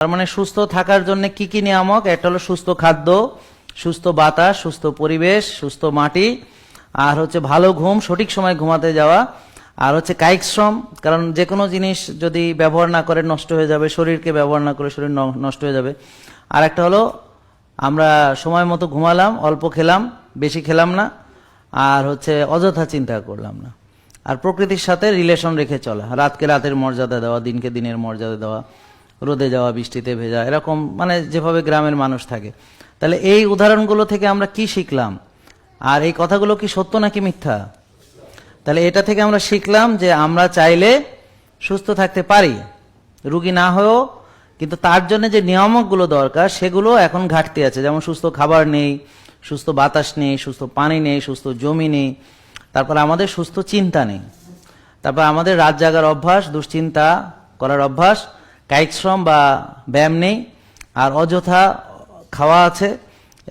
তার মানে সুস্থ থাকার জন্য কি কি নিয়ামক? একটা হলো সুস্থ খাদ্য, সুস্থ বাতাস, সুস্থ পরিবেশ, সুস্থ মাটি, আর হচ্ছে ভালো ঘুম, সঠিক সময় ঘুমাতে যাওয়া, আর হচ্ছে কায়িক শ্রম। কারণ যে কোনো জিনিস যদি ব্যবহার না করে নষ্ট হয়ে যাবে, শরীরকে ব্যবহার না করে শরীর নষ্ট হয়ে যাবে। আর একটা হলো, আমরা সময় মতো ঘুমালাম, অল্প খেলাম, বেশি খেলাম না, আর হচ্ছে অযথা চিন্তা করলাম না। আর প্রকৃতির সাথে রিলেশন রেখে চলা, রাতকে রাতের মর্যাদা দেওয়া, দিনকে দিনের মর্যাদা দেওয়া। রোদে যাওয়া, বৃষ্টিতে ভেজা, এরকম মানে যেভাবে গ্রামের মানুষ থাকে। তাহলে এই উদাহরণগুলো থেকে আমরা কি শিখলাম? আর এই কথাগুলো কি সত্য নাকি মিথ্যা? তাহলে এটা থেকে আমরা শিখলাম যে আমরা চাইলে সুস্থ থাকতে পারি, রুগী না হয়েও, কিন্তু তার জন্য যে নিয়ামকগুলো দরকার, সেগুলো এখন ঘাটতি আছে। যেমন সুস্থ খাবার নেই, সুস্থ বাতাস নেই, সুস্থ পানি নেই, সুস্থ জমি নেই, তারপর আমাদের সুস্থ চিন্তা নেই। তারপর আমাদের রাত জাগার অভ্যাস, দুশ্চিন্তা করার অভ্যাস কায়িক শ্রম বা ব্যায়াম নেই, আর অযথা খাওয়া আছে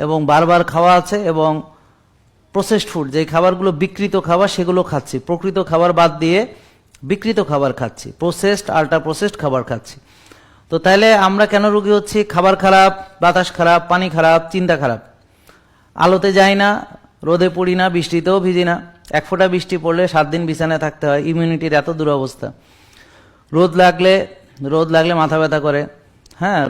এবং বারবার খাওয়া আছে এবং প্রসেসড ফুড যে খাবারগুলো বিকৃত খাবার সেগুলো খাচ্ছি। প্রকৃত খাবার বাদ দিয়ে বিকৃত খাবার খাচ্ছি। প্রসেসড আল্ট্রা প্রসেসড খাবার খাচ্ছি। তো তাহলে আমরা কেন রুগী হচ্ছি? খাবার খারাপ, বাতাস খারাপ, পানি খারাপ, চিন্তা খারাপ। আলোতে যাই না, রোদে পড়ি না, বৃষ্টিতেও ভিজি না। এক ফোঁটা বৃষ্টি পড়লে সাত দিন বিছানায় থাকতে হয় ইমিউনিটির এত দুরবস্থা। রোদ লাগলে রোদ লাগলে মাথা ব্যথা করে। হ্যাঁ